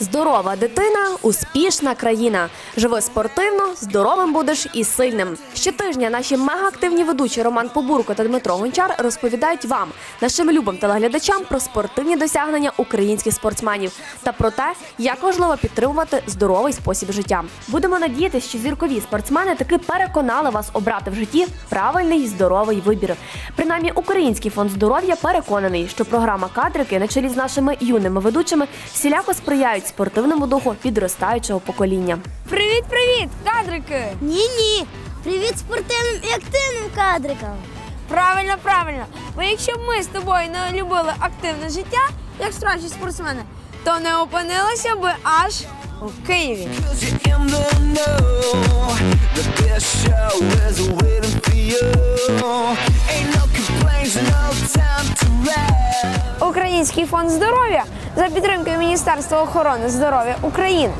Здорова дитина успішна країна. Живи спортивно, здоровим будеш і сильним. Щотижня наші мегаактивні ведучі Роман Побурко та Дмитро Гончар розповідають вам, нашим любим телеглядачам, про спортивні досягнення українських спортсменів та про те, як важливо підтримувати здоровий спосіб життя. Будемо надіятися, що зіркові спортсмени таки переконали вас обрати в житті правильний здоровий вибір. Принаймні, Український фонд здоров'я переконаний, що програма кадрики на чолі з нашими юними ведучими всіляко сприяють спортивному духу підростаючого покоління. Привіт, привіт, кадрики! Ні, ні. Привіт спортивним і активним кадрикам. Правильно, правильно. Бо якщо б ми з тобою не любили активне життя, як справжні спортсмени, то не опинилися би аж у Києві. Український фонд здоров'я за підтримкою Міністерства охорони здоров'я України,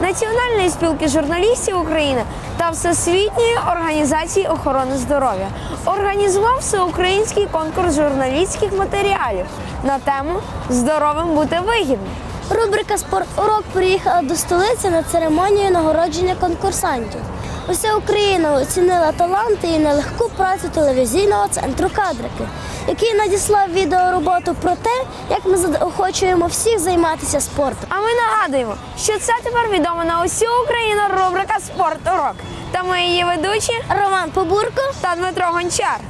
Національної спілки журналістів України та Всесвітньої організації охорони здоров'я організував всеукраїнський конкурс журналістських матеріалів на тему Здоровим бути вигідно. Рубрика Спорт-урок приїхала до столиці на церемонію нагородження конкурсантів. Уся Україна оцінила таланти і нелегку працю телевізійного центру кадрики, який надіслав відеороботу про те, як ми заохочуємо всіх займатися спортом. А ми нагадуємо, що це тепер відомо на усю Україну рубрика Спорт-урок. Та ми її ведучі Роман Побурко та Дмитро Гончар.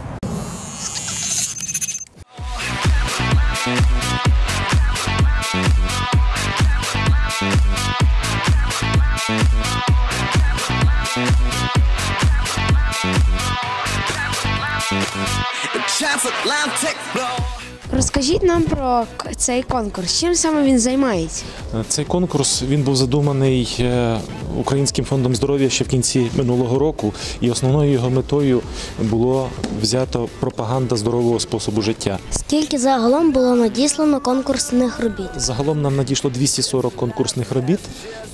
Розкажіть нам про цей конкурс. Чим саме він займається? Цей конкурс він був задуманий е, Українським фондом здоров'я ще в кінці минулого року, і основною його метою було взято пропаганда здорового способу життя. скільки загалом було надіслано конкурсних робіт? Загалом нам надійшло 240 конкурсних робіт,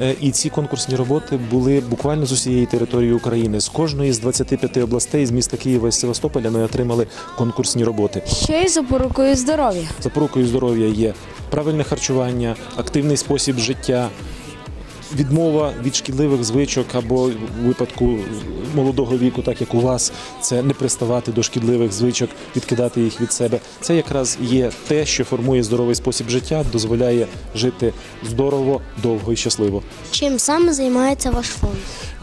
е, і ці конкурсні роботи були буквально з усієї території України. З кожної з 25 областей, з міста Києва і Севастополя, ми отримали конкурсні роботи. Що є запорукою здоров'я? Запорукою здоров'я є правильне харчування, активний спосіб життя, відмова від шкідливих звичок або в випадку молодого віку, так як у вас, це не приставати до шкідливих звичок, відкидати їх від себе. Це якраз є те, що формує здоровий спосіб життя, дозволяє жити здорово, довго і щасливо. Чим саме займається ваш фонд?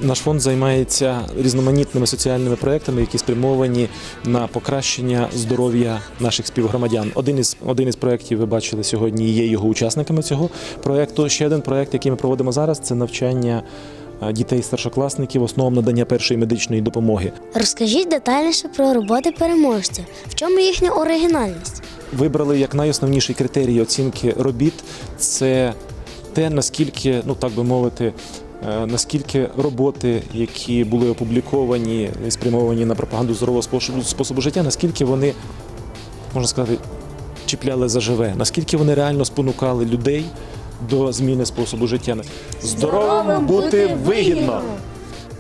Наш фонд займається різноманітними соціальними проектами, які спрямовані на покращення здоров'я наших співгромадян. Один із один із проєктів ви бачили сьогодні. Є його учасниками цього проекту. Ще один проект, який ми проводимо зараз, це навчання е, дітей старшокласників, основам надання першої медичної допомоги. Розкажіть детальніше про роботи переможців. В чому їхня оригінальність? Вибрали як найосновніший критерій оцінки робіт це те, наскільки, ну так би мовити, е, наскільки роботи, які були опубліковані, і спрямовані на пропаганду здорового способу, способу життя, наскільки вони, можна сказати, чіпляли за живе, наскільки вони реально спонукали людей до зміни способу життя. Здоровим бути вигідно.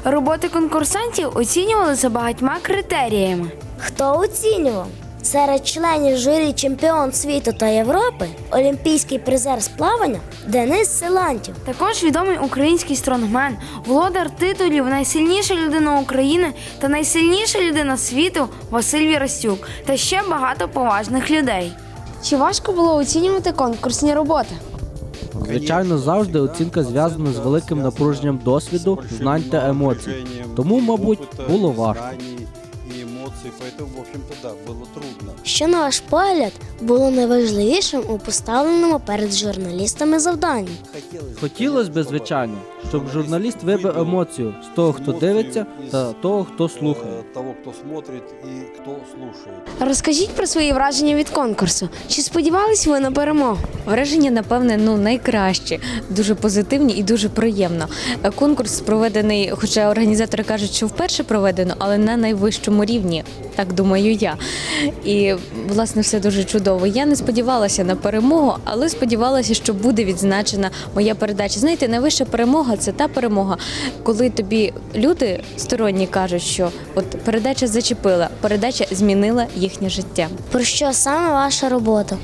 Роботи конкурсантів оцінювалися багатьма критеріями. Хто оцінював? Серед членів журі чемпіон світу та Європи, олімпійський призер з плавання Денис Силантів. Також відомий український стронгмен, володар титулів Найсильніша людина України та найсильніша людина світу Василь Вірастюк та ще багато поважних людей. Чи важко було оцінювати конкурсні роботи? Звичайно, завжди оцінка зв'язана з великим напруженням досвіду, знань та емоцій. Тому, мабуть, було важко И эмоции, поэтому, в общем-то, да, было трудно. Що, на ваш погляд, було найважливішим у поставленому перед журналістами завданні? Хотелось Хотілося б, звичайно, щоб журналіст вибив емоцію з того, хто дивиться, та того, хто слухає. э, того, кто смотрит и кто слушает. Розкажіть про свої враження від конкурсу. Чи сподівались ви на перемогу? Враження, напевне, ну найкраще, дуже позитивні і дуже приємно. Е, Конкурс проведений, хоча організатори кажуть, що вперше проведено, але на найвищому рівні, так думаю я. І власне все дуже чудово. Я не сподівалася на перемогу, але сподівалася, що буде відзначена моя передача. Знаєте, найвища перемога це та перемога, коли тобі люди сторонні кажуть, що от передача зачепила, передача змінила їхнє життя. Про що саме ваша робота?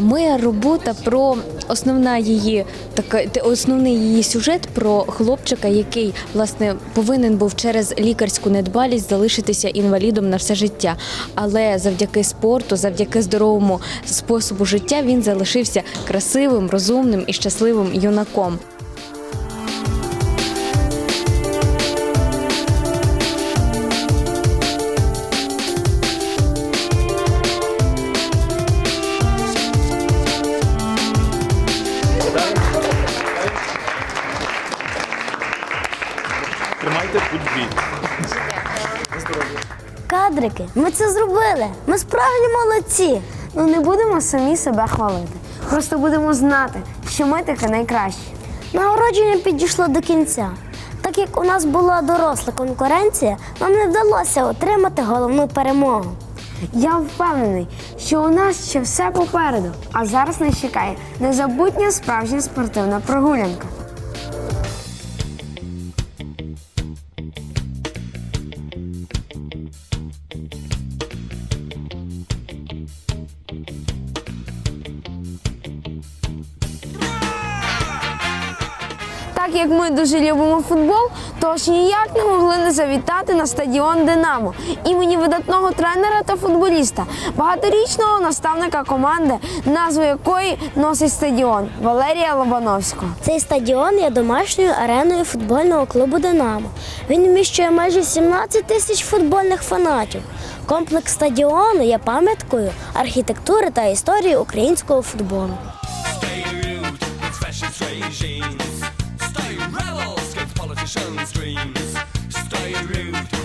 Моя робота про основна її така основний її сюжет про хлопчика, який власне повинен був через лікарську недбалість залишитися інвалідом на все життя. Але завдяки спорту, завдяки здоровому способу життя, він залишився красивим, розумним і щасливим юнаком. Кадрики, ми це зробили. Ми справжні молодці. Ну не будемо самі себе хвалити. Просто будемо знати, що ми таке найкраще. Нагородження підійшло до кінця. Так як у нас була доросла конкуренція, нам не вдалося отримати головну перемогу. Я впевнений, що у нас ще все попереду, а зараз нас чекає незабутня справжня спортивна прогулянка. Як ми дуже любимо футбол, тож ніяк не могли не завітати на стадіон Динамо імені видатного тренера та футболіста, багаторічного наставника команди, назву якої носить стадіон Валерія Лобановського. Цей стадіон є домашньою ареною футбольного клубу Динамо. Він вміщує майже 17 тисяч футбольних фанатів. Комплекс стадіону є пам'яткою архітектури та історії українського футболу. Stay rude.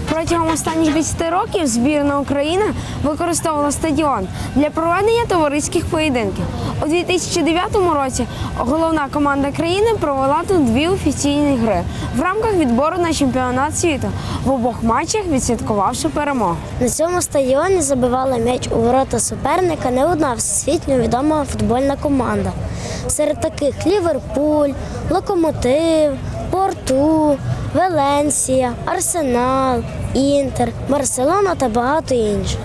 Протягом останніх 10 років збірна України використовувала стадіон для проведення товариських поєдинків. У 2009 році головна команда країни провела тут дві офіційні гри в рамках відбору на чемпіонат світу. В обох матчах відсвяткувавши перемогу. На цьому стадіоні забивала м'яч у ворота суперника не одна всесвітньо відома футбольна команда. Серед таких Ліверпуль, Локомотив, Порту, Веленсія, Арсенал, Інтер, Барселона та багато інших.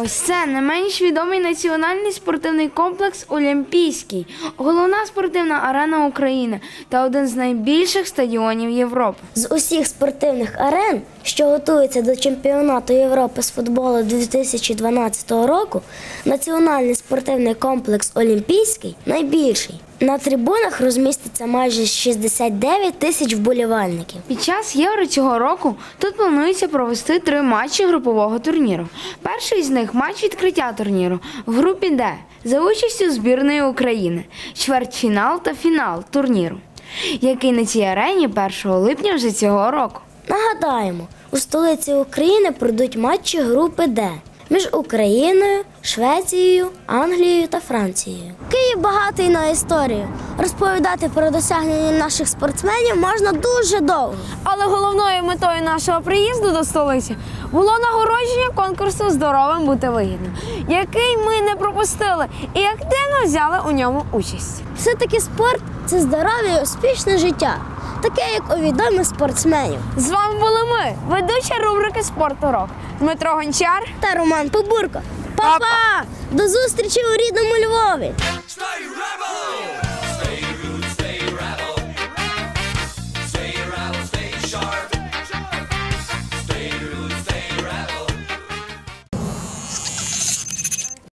Ось це не менш відомий національний спортивний комплекс Олімпійський, головна спортивна арена України та один з найбільших стадіонів Європи. З усіх спортивних арен, що готуються до чемпіонату Європи з футболу 2012 року, національний спортивний комплекс Олімпійський найбільший. На трибунах розміститься майже 69 тисяч вболівальників. Під час євро цього року тут планується провести три матчі групового турніру. Перший з них матч відкриття турніру в групі Д за участю збірної України, чвертьфінал та фінал турніру, який на цій арені 1 липня вже цього року. Нагадаємо, у столиці України пройдуть матчі групи Д між Україною, Швецією, Англією та Францією. Київ багатий на історію. Розповідати про досягнення наших спортсменів можна дуже довго. Але головною метою нашого приїзду до столиці було нагородження конкурсу Здоровим бути вигідним, який ми не пропустили і активно взяли у ньому участь. Все-таки спорт це здорове і успішне життя, таке як у відомих спортсменів. З вами були ми, ведуча рубрики «Спорторок» Дмитро Гончар. Та Роман Побурко. Па-па! До зустрічі у рідному Львові!